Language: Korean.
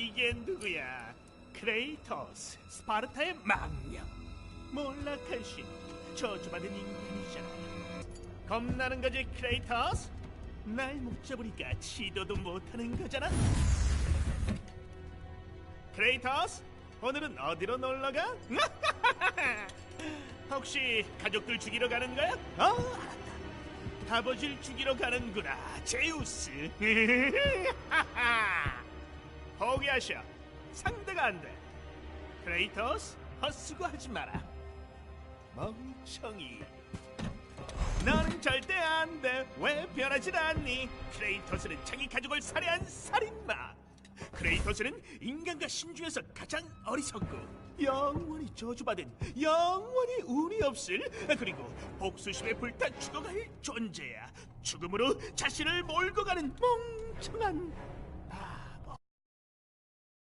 이게 누구야? 크레이토스, 스파르타의 망령. 몰락한 신, 저주받은 인간이잖아. 겁나는 거지, 크레이토스? 날 묶잡으니까 시도도 못하는 거잖아. 크레이토스, 오늘은 어디로 놀러 가? 혹시 가족들 죽이러 가는 거야? 어, 알았다. 아버지를 죽이러 가는구나, 제우스. 포기하셔. 상대가 안 돼. 크레이토스, 헛수고하지 마라. 멍청이. 너는 절대 안 돼. 왜 변하질 않니? 크레이토스는 자기 가족을 살해한 살인마. 크레이토스는 인간과 신 중에서 가장 어리석고 영원히 저주받은 영원히 운이 없을 그리고 복수심에 불타 죽어갈 존재야. 죽음으로 자신을 몰고 가는 멍청한